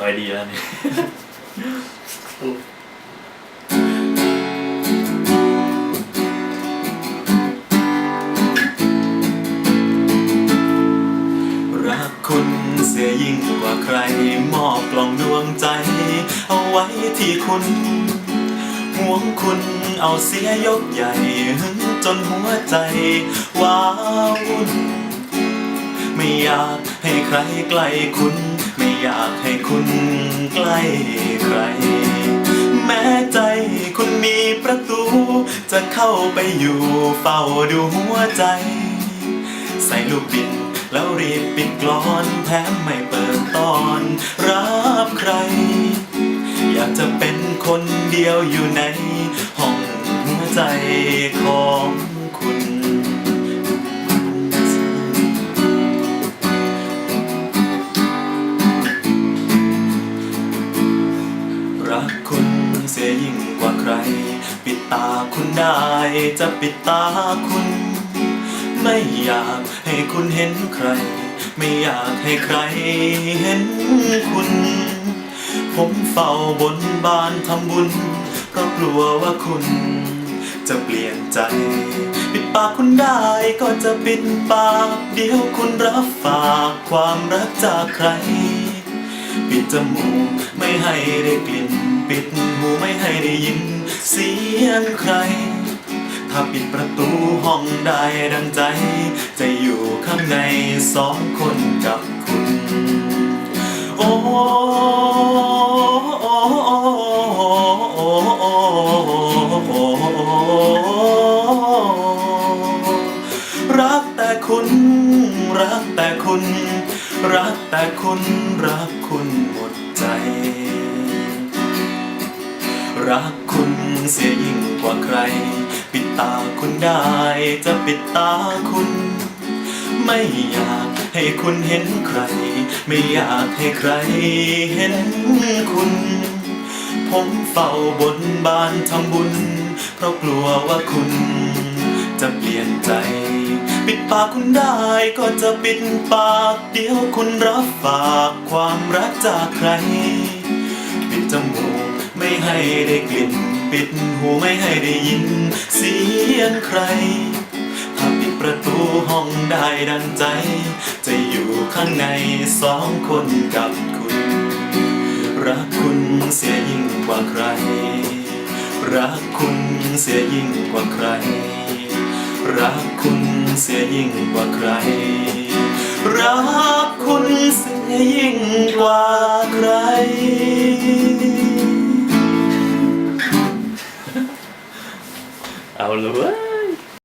เอาไว้ดีแล้วนี่ รักคุณเสียยิ่งกว่าใคร มอบกล่องดวงใจ เอาไว้ที่คุณห่วงคุณเอาเสียยกใหญ่หึงจนหัวใจว้าวุ่นไม่อยากให้ใครใกล้คุณ ไม่อยากให้คุณใกล้ใคร แม้ใจคุณมีประตู จะเข้าไปอยู่เฝ้าดูหัวใจ ใส่ลูกบิดแล้วรีบปิดกลอนแถมไม่เปิดตอนรับใคร อยากจะเป็นคนเดียวอยู่ในห้องหัวใจของ กว่าใคร ปิดตาคุณได้จะปิดตาคุณ ไม่อยากให้คุณเห็นใคร ไม่อยากให้ใครเห็นคุณ ผมเฝ้าบนบานทำบุญเพราะกลัวว่าคุณจะเปลี่ยนใจ ปิดปากคุณได้ก็จะปิดปาก เดี๋ยวคุณรับฝากความรักจากใคร ปิดจมูกไม่ให้ได้กลิ่น ปิดหูไม่ให้ได้ยิน เสียงใคร ถ้าปิดประตูห้องได้ดังใจ จะอยู่ข้างในสองคนกับคุณ โอ้รักแต่คุณรักแต่คุณ รักแต่คุณรักคุณหมดใจ รักคุณเสียยิ่งกว่าใคร ปิดตาคุณได้จะปิดตาคุณ ไม่อยากให้คุณเห็นใคร ไม่อยากให้ใครเห็นคุณ ผมเฝ้าบนบานทำบุญ เพราะกลัวว่าคุณจะเปลี่ยนใจ ปิดปากคุณได้ก็จะปิดปากเดี๋ยวคุณรับฝากความรักจากใคร ปิดจมูก ไม่ให้ได้กลิ่น ปิดหูไม่ให้ได้ยิน เสียงใครถ้าปิดประตูห้องได้ดังใจ จะอยู่ข้างในสองคนกับคุณ รักคุณเสียยิ่งกว่าใคร รักคุณเสียยิ่งกว่าใคร รักคุณเสียยิ่งกว่าใคร รักคุณเสียยิ่งกว่า on